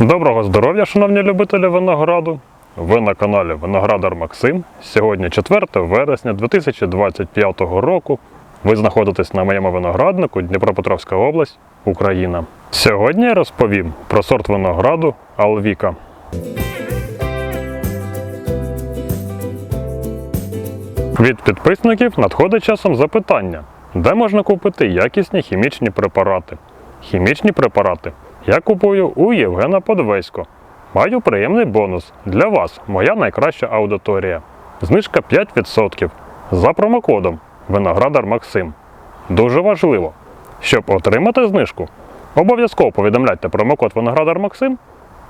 Доброго здоров'я, шановні любителі винограду. Ви на каналі Виноградар Максим. Сьогодні 4 вересня 2025 року. Ви знаходитесь на моєму винограднику Дніпропетровська область, Україна. Сьогодні я розповім про сорт винограду Алвіка. Від підписників надходить часом запитання, де можна купити якісні хімічні препарати. Хімічні препарати я купую у Євгена Подвесько. Маю приємний бонус для вас, моя найкраща аудиторія. Знижка 5% за промокодом Виноградар Максим. Дуже важливо, щоб отримати знижку, обов'язково повідомляйте промокод Виноградар Максим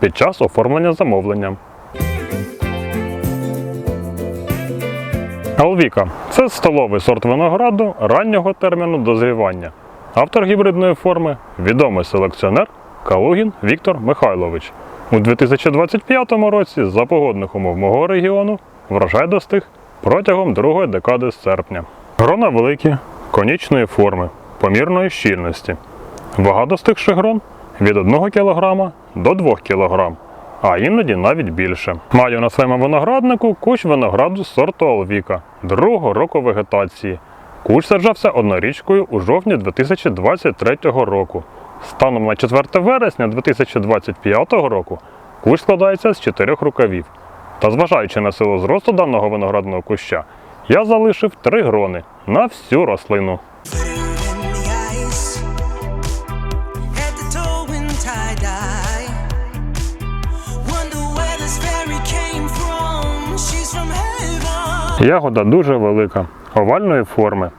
під час оформлення замовлення. Алвіка це столовий сорт винограду раннього терміну дозрівання. Автор гібридної форми відомий селекціонер Калугін Віктор Михайлович. У 2025 році за погодних умов мого регіону врожай достиг протягом другої декади з серпня. Грона великі, конічної форми, помірної щільності. Вага достигших грон від 1 кг до 2 кг, а іноді навіть більше. Маю на своєму винограднику кущ винограду сорту Алвіка другого року вегетації. Кущ саджався однорічкою у жовтні 2023 року. Станом на 4 вересня 2025 року кущ складається з чотирьох рукавів. Та зважаючи на силу зросту даного виноградного куща, я залишив три грони на всю рослину. Ягода дуже велика, овальної форми,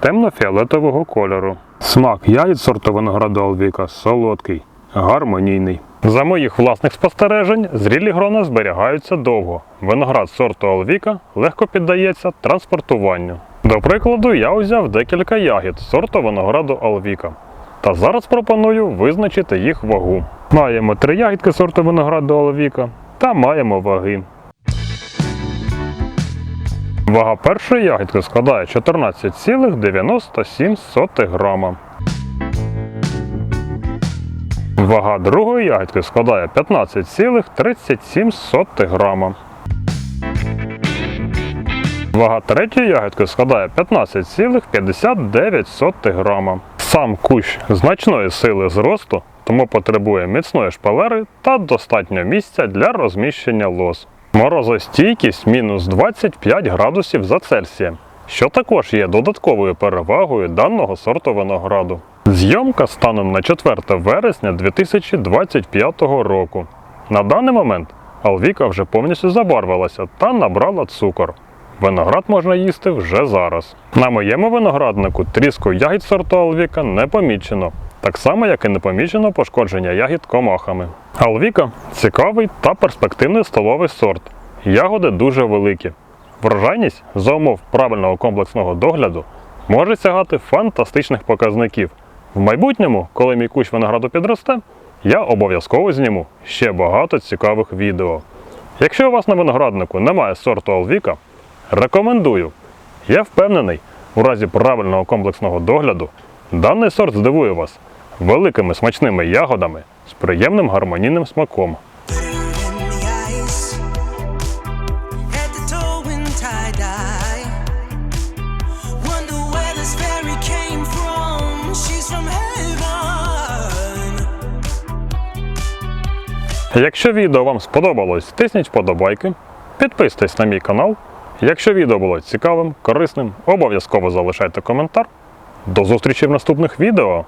темно-фіолетового кольору. Смак ягід сорту винограду Алвіка солодкий, гармонійний. За моїх власних спостережень, зрілі грона зберігаються довго. Виноград сорту Алвіка легко піддається транспортуванню. До прикладу, я узяв декілька ягід сорту винограду Алвіка. Та зараз пропоную визначити їх вагу. Маємо три ягідки сорту винограду Алвіка та маємо ваги. Вага першої ягідки складає 14,97 грама. Вага другої ягідки складає 15,37 грама. Вага третьої ягідки складає 15,59 грама. Сам кущ значної сили зросту, тому потребує міцної шпалери та достатньо місця для розміщення лоз. Морозостійкість мінус 25 градусів за Цельсієм, що також є додатковою перевагою даного сорту винограду. Зйомка станом на 4 вересня 2025 року. На даний момент Алвіка вже повністю забарвилася та набрала цукор. Виноград можна їсти вже зараз. На моєму винограднику тріску ягід сорту Алвіка не помічено, так само як і непомічено пошкодження ягід комахами. Алвіка цікавий та перспективний столовий сорт. Ягоди дуже великі. Врожайність за умов правильного комплексного догляду може сягати фантастичних показників. В майбутньому, коли мій кущ винограду підросте, я обов'язково зніму ще багато цікавих відео. Якщо у вас на винограднику немає сорту Алвіка, рекомендую. Я впевнений, у разі правильного комплексного догляду даний сорт здивує вас великими смачними ягодами з приємним гармонійним смаком. Якщо відео вам сподобалось, тисніть вподобайки, підписуйтесь на мій канал. Якщо відео було цікавим, корисним, обов'язково залишайте коментар. До зустрічі в наступних відео!